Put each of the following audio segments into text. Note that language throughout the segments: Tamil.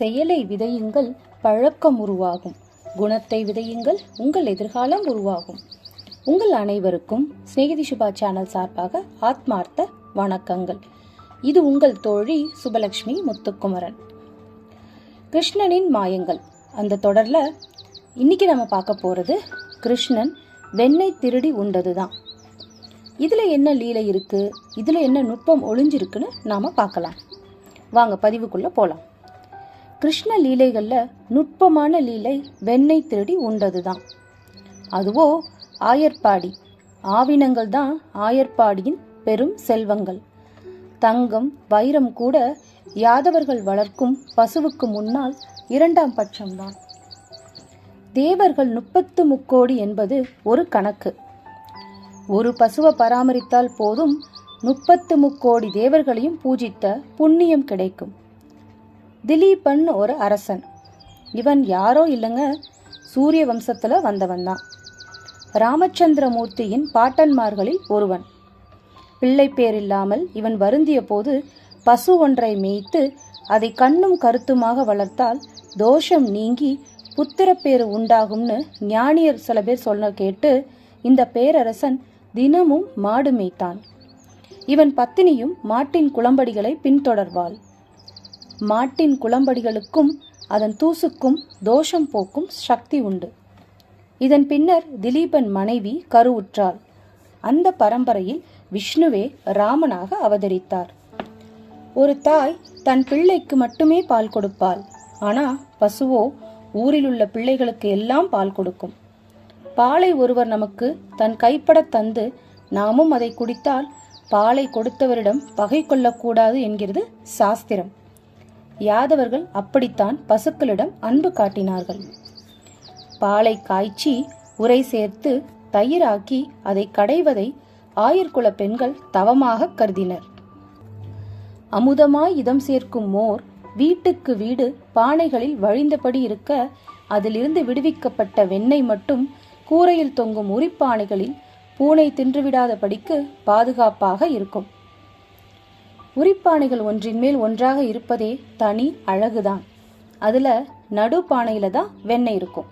செயலை விதையுங்கள் பழக்கம் உருவாகும். குணத்தை விதையுங்கள் உங்கள் எதிர்காலம் உருவாகும். உங்கள் அனைவருக்கும் சிநேகிதி சுபா சேனல் சார்பாக ஆத்மார்த்த வணக்கங்கள். இது உங்கள் தோழி சுபலக்ஷ்மி முத்துக்குமரன். கிருஷ்ணனின் மாயங்கள். அந்த தொடரில் இன்னைக்கு நம்ம பார்க்க போகிறது கிருஷ்ணன் வெண்ணெய் திருடி உண்டது தான் இதில் என்ன லீலை இருக்குது இதில் என்ன நுட்பம் ஒளிஞ்சிருக்குன்னு நாம பார்க்கலாம். வாங்க பதிவுக்குள்ளே போகலாம் கிருஷ்ண லீலைகளில் நுட்பமான லீலை வெண்ணெய் திருடி உண்டதுதான். அதுவோ ஆயர்பாடி ஆவினங்கள் தான் ஆயர்பாடியின் பெரும் செல்வங்கள். தங்கம் வைரம் கூட யாதவர்கள் வளர்க்கும் பசுவுக்கு முன்னால் இரண்டாம் பட்சம்தான். தேவர்கள் முப்பத்து முக்கோடி என்பது ஒரு கணக்கு. ஒரு பசுவை பராமரித்தால் போதும் முப்பத்து முக்கோடி தேவர்களையும் பூஜித்த புண்ணியம் கிடைக்கும். திலீபன் ஒரு அரசன். இவன் யாரோ இல்லைங்க சூரிய வம்சத்தில் வந்தவன் தான். ராமச்சந்திரமூர்த்தியின் பாட்டன்மார்களில் ஒருவன். பிள்ளை பேர் இல்லாமல் இவன் வருந்திய போது பசு ஒன்றை மேய்த்து அதை கண்ணும் கருத்துமாக வளர்த்தால் தோஷம் நீங்கி புத்திரப்பேறு உண்டாகும்னு ஞானியர் சில பேர் சொல்ல கேட்டு இந்த பேரரசன் தினமும் மாடு மேய்த்தான். இவன் பத்தினியும் மாட்டின் குளம்படிகளை பின்தொடர்வாள். மாட்டின் குளம்படிகளுக்கும் அதன் தூசுக்கும் தோஷம் போக்கும் சக்தி உண்டு. இதன் பின்னர் திலீபன் மனைவி கருவுற்றாள். அந்த பரம்பரையில் விஷ்ணுவே ராமனாக அவதரித்தார். ஒரு தாய் தன் பிள்ளைக்கு மட்டுமே பால் கொடுப்பாள். ஆனா பசுவோ ஊரில் உள்ள பிள்ளைகளுக்கு எல்லாம் பால் கொடுக்கும். பாலை ஒருவர் நமக்கு தன் கைப்பட தந்து நாமும் அதை குடித்தால் பாலை கொடுத்தவரிடம் பகை கொள்ளக்கூடாது என்கிறது சாஸ்திரம். யாதவர்கள் அப்படித்தான் பசுக்களிடம் அன்பு காட்டினார்கள். பாலை காய்ச்சி உரை சேர்த்து தயிராக்கி அதை கடைவதை ஆயர்குல பெண்கள் தவமாக கருதினர். அமுதமாய் இதம் சேர்க்கும் மோர் வீட்டுக்கு வீடு பானைகளில் வழிந்தபடி இருக்க அதிலிருந்து விடுவிக்கப்பட்ட வெண்ணெய் மட்டும் கூரையில் தொங்கும் உரிப்பானைகளில் பூனை தின்றுவிடாதபடிக்கு பாதுகாப்பாக இருக்கும். உரிப்பானைகள் ஒன்றின் மேல் ஒன்றாக இருப்பதே தனி அழகுதான். அதுல நடு பானையில தான் வெண்ணெய் இருக்கும்.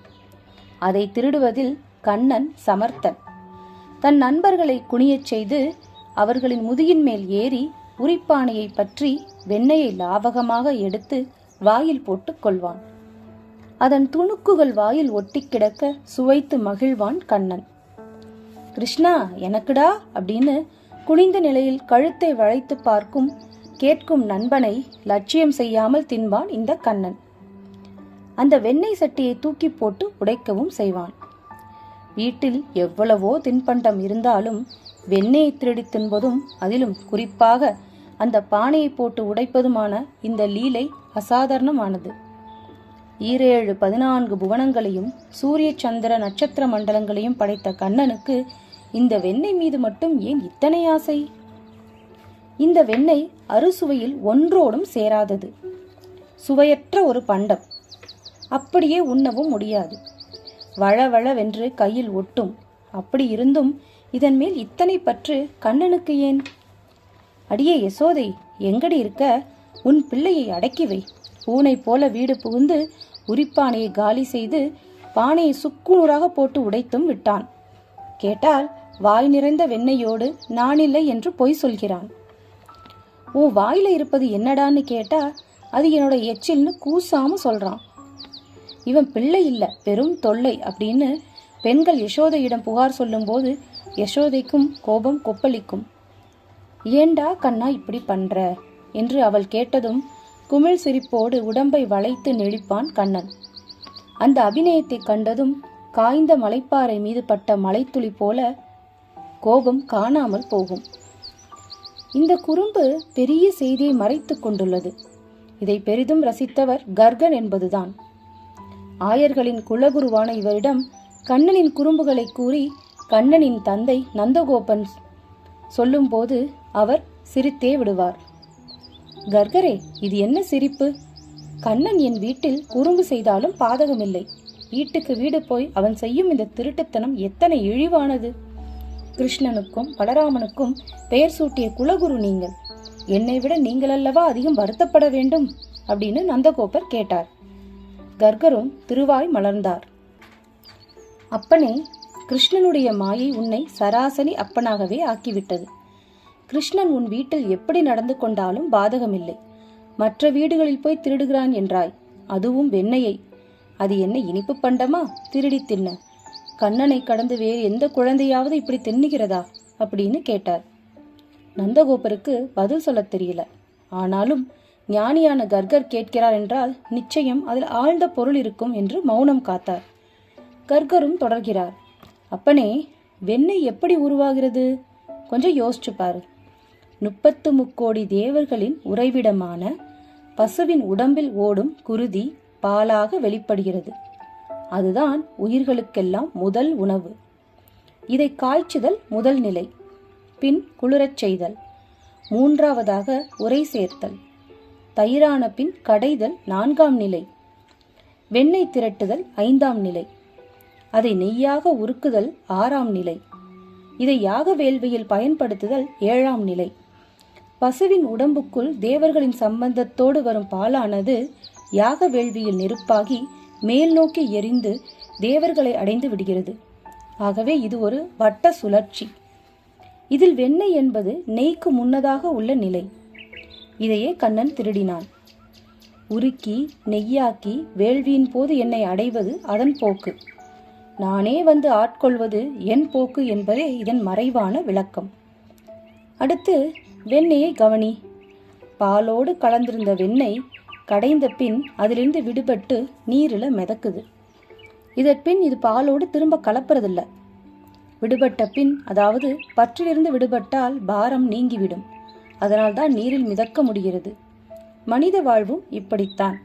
அதை திருடுவதில் கண்ணன் சமர்த்தன். தன் நண்பர்களை குனியச் செய்து அவர்களின் முதுகின் மேல் ஏறி உரிப்பானையை பற்றி வெண்ணெயை லாவகமாக எடுத்து வாயில் போட்டுக் கொள்வான். அதன் துணுக்குகள் வாயில் ஒட்டி கிடக்க சுவைத்து மகிழ்வான் கண்ணன். கிருஷ்ணா எனக்குடா அப்படின்னு குனிந்த நிலையில் கழுத்தை வளைத்து பார்க்கும் கேட்கும் நண்பனை லட்சியம் செய்யாமல் தின்பான் இந்த கண்ணன். அந்த வெண்ணெய் சட்டியை தூக்கி போட்டு உடைக்கவும் செய்வான். வீட்டில் எவ்வளவோ தின்பண்டம் இருந்தாலும் வெண்ணெயை திருடி தின்பதும் அதிலும் குறிப்பாக அந்த பானையை போட்டு உடைப்பதுமான இந்த லீலை அசாதாரணமானது. ஈரேழு பதினான்கு புவனங்களையும் சூரிய சந்திர நட்சத்திர மண்டலங்களையும் படைத்த கண்ணனுக்கு இந்த வெண்ணெய் மீது மட்டும் ஏன் இத்தனை ஆசை? இந்த வெண்ணெய் அறுசுவையில் ஒன்றோடும் சேராதது. சுவையற்ற ஒரு பண்டம். அப்படியே உண்ணவும் முடியாது. வளவளவென்று கையில் ஒட்டும். அப்படி இருந்தும் இதன் மேல் இத்தனை பற்று கண்ணனுக்கு ஏன்? அடியே யசோதை எங்கடி இருக்க? உன் பிள்ளையை அடக்கி வை. பூனை போல வீடு புகுந்து உரிப்பானையை காலி செய்து பானையை சுக்குநூறாக போட்டு உடைத்தும் விட்டான். கேட்டால் வாய் நிறைந்த வெண்ணெயோடு நானில்லை என்று பொய் சொல்கிறான். உன் வாயில இருப்பது என்னடான்னு கேட்டா அது என்னோட எச்சில்னு கூசாம சொல்றான். இவன் பிள்ளை இல்ல பெரும் தொல்லை அப்படின்னு பெண்கள் யசோதையிடம் புகார் சொல்லும்போது யசோதைக்கும் கோபம் கொப்பளிக்கும். ஏண்டா கண்ணா இப்படி பண்ற? என்று அவள் கேட்டதும் குமிழ் சிரிப்போடு உடம்பை வளைத்து நெளிப்பான் கண்ணன். அந்த அபிநயத்தை கண்டதும் காய்ந்த மலைப்பாறை மீது பட்ட மலைத்துளி போல கோபம் காணாமல் போகும். இந்த குறும்பு பெரிய செய்தியை மறைத்துக் கொண்டுள்ளது. இதை பெரிதும் ரசித்தவர் கர்கன் என்பதுதான். ஆயர்களின் குலகுருவான இவரிடம் கண்ணனின் குறும்புகளை கூறி கண்ணனின் தந்தை நந்தகோபன் சொல்லும்போது அவர் சிரித்தே விடுவார். கர்கரே இது என்ன சிரிப்பு? கண்ணன் என் வீட்டில் குறும்பு செய்தாலும் பாதகமில்லை. வீட்டுக்கு வீடு போய் அவன் செய்யும் இந்த திருட்டுத்தனம் எத்தனை இழிவானது. கிருஷ்ணனுக்கும் பலராமனுக்கும் பெயர் சூட்டிய குலகுரு நீங்கள். என்னை விட நீங்கள் அல்லவா அதிகம் வருத்தப்பட வேண்டும்? அப்படின்னு நந்தகோபர் கேட்டார். கர்கரும் திருவாய் மலர்ந்தார். அப்பனே கிருஷ்ணனுடைய மாயை உன்னை சராசரி அப்பனாகவே ஆக்கிவிட்டது. கிருஷ்ணன் உன் வீட்டில் எப்படி நடந்து கொண்டாலும் பாதகமில்லை. மற்ற வீடுகளில் போய் திருடுகிறான் என்றாய். அதுவும் வெண்ணையை. அது என்ன இனிப்பு பண்டமா? திருடி தின்ன. கண்ணனை கடந்து வேறு எந்த குழந்தையாவது இப்படி தின்னுகிறதா? அப்படின்னு கேட்டார். நந்தகோபருக்கு பதில் சொல்லத் தெரியல. ஆனாலும் ஞானியான கர்கர் கேட்கிறார் என்றால் நிச்சயம் அதில் ஆழ்ந்த பொருள் இருக்கும் என்று மௌனம் காத்தார். கர்கரும் தொடர்கிறார். அப்பனே வெண்ணெய் எப்படி உருவாகிறது? கொஞ்சம் யோசிச்சு பாரு. முப்பத்து முக்கோடி தேவர்களின் உறைவிடமான பசுவின் உடம்பில் ஓடும் குருதி பாலாக வெளிப்படுகிறது. அதுதான் உயிர்களுக்கெல்லாம் முதல் உணவு. இதை காய்ச்சுதல் முதல் நிலை பின் குளிரச் செய்தல். மூன்றாவதாக உரை சேர்த்தல் தயிரான பின் கடைதல் நான்காம் நிலை. வெண்ணெய் திரட்டுதல் ஐந்தாம் நிலை. அதை நெய்யாக உருக்குதல் ஆறாம் நிலை. இதை யாக வேள்வியில் பயன்படுத்துதல் ஏழாம் நிலை. பசுவின் உடம்புக்குள் தேவர்களின் சம்பந்தத்தோடு வரும் பாலானது யாக வேள்வியில் நெருப்பாகி மேல் நோக்கி எரிந்து தேவர்களை அடைந்து விடுகிறது. ஆகவே இது ஒரு வட்ட சுழற்சி. இதில் வெண்ணெய் என்பது நெய்க்கு முன்னதாக உள்ள நிலை. இதையே கண்ணன் திருடினான். உருக்கி நெய்யாக்கி வேள்வியின் போது என்னை அடைவது அதன் போக்கு. நானே வந்து ஆட்கொள்வது என் போக்கு என்பதே இதன் மறைவான விளக்கம். அடுத்து வெண்ணெயை கவனி. பாலோடு கலந்திருந்த வெண்ணெய் கடைந்த பின் அதிலிருந்து விடுபட்டு நீரில் மிதக்குது. இதற்பின் இது பாலோடு திரும்ப கலப்புறதில்ல. விடுபட்ட பின் அதாவது பற்றிலிருந்து விடுபட்டால் பாரம் நீங்கிவிடும். அதனால்தான் நீரில் மிதக்க முடிகிறது. மனித வாழ்வும் இப்படித்தான்.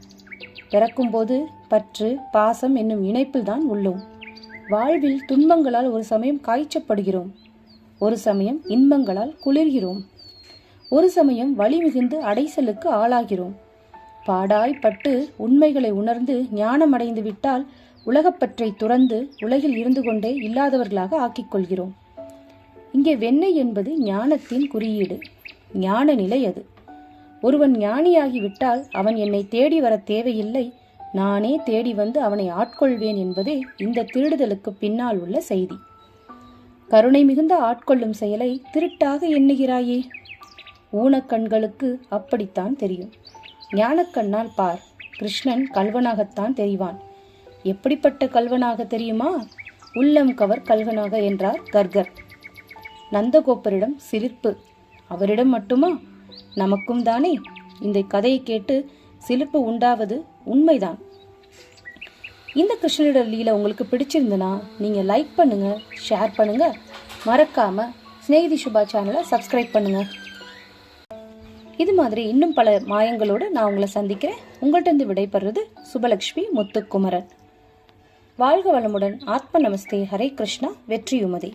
பிறக்கும்போது பற்று பாசம் என்னும் இணைப்பில்தான் உள்ளோம். வாழ்வில் துன்பங்களால் ஒரு சமயம் காய்ச்சப்படுகிறோம். ஒரு சமயம் இன்பங்களால் குளிர்கிறோம். ஒரு சமயம் வலி மிகுந்து அடைசலுக்கு ஆளாகிறோம். பாடாய்ப்பட்டு உண்மைகளை உணர்ந்து ஞானமடைந்து விட்டால் உலகப்பற்றை துறந்து உலகில் இருந்து கொண்டே இல்லாதவர்களாக ஆக்கிக் கொள்கிறோம். இங்கே வெண்ணெய் என்பது ஞானத்தின் குறியீடு. ஞான நிலை அது. ஒருவன் ஞானியாகிவிட்டால் அவன் என்னை தேடி வர தேவையில்லை. நானே தேடி வந்து அவனை ஆட்கொள்வேன் என்பதே இந்த திருடுதலுக்கு பின்னால் உள்ள செய்தி. கருணை மிகுந்த ஆட்கொள்ளும் செயலை திருட்டாக எண்ணுகிறாயே? ஊனக்கண்களுக்கு அப்படித்தான் தெரியும். ஞானக்கண்ணால் பார். கிருஷ்ணன் கல்வனாகத்தான் தெரிவான். எப்படிப்பட்ட கல்வனாக தெரியுமா? உள்ளம் கவர் கல்வனாக என்றார் கர்கர். நந்தகோப்பரிடம் சிலிர்ப்பு அவரிடம் மட்டுமா? நமக்கும் தானே. இந்த கதையை கேட்டு சிலிர்ப்பு உண்டாவது உண்மைதான். இந்த கிருஷ்ணனோட லீலை உங்களுக்கு பிடிச்சிருந்தனா நீங்கள் லைக் பண்ணுங்க ஷேர் பண்ணுங்க. மறக்காம ஸ்நேகிதி சுபா சேனலை சப்ஸ்கிரைப் பண்ணுங்கள் இது மாதிரி இன்னும் பல மாயங்களோடு நான் உங்களை சந்திக்கிறேன். உங்கள்கிட்ட விடைபெறுறது சுபலக்ஷ்மி முத்துக்குமரன். வாழ்க வளமுடன். ஆத்ம நமஸ்தே. ஹரே கிருஷ்ணா. வெற்றியுமதி.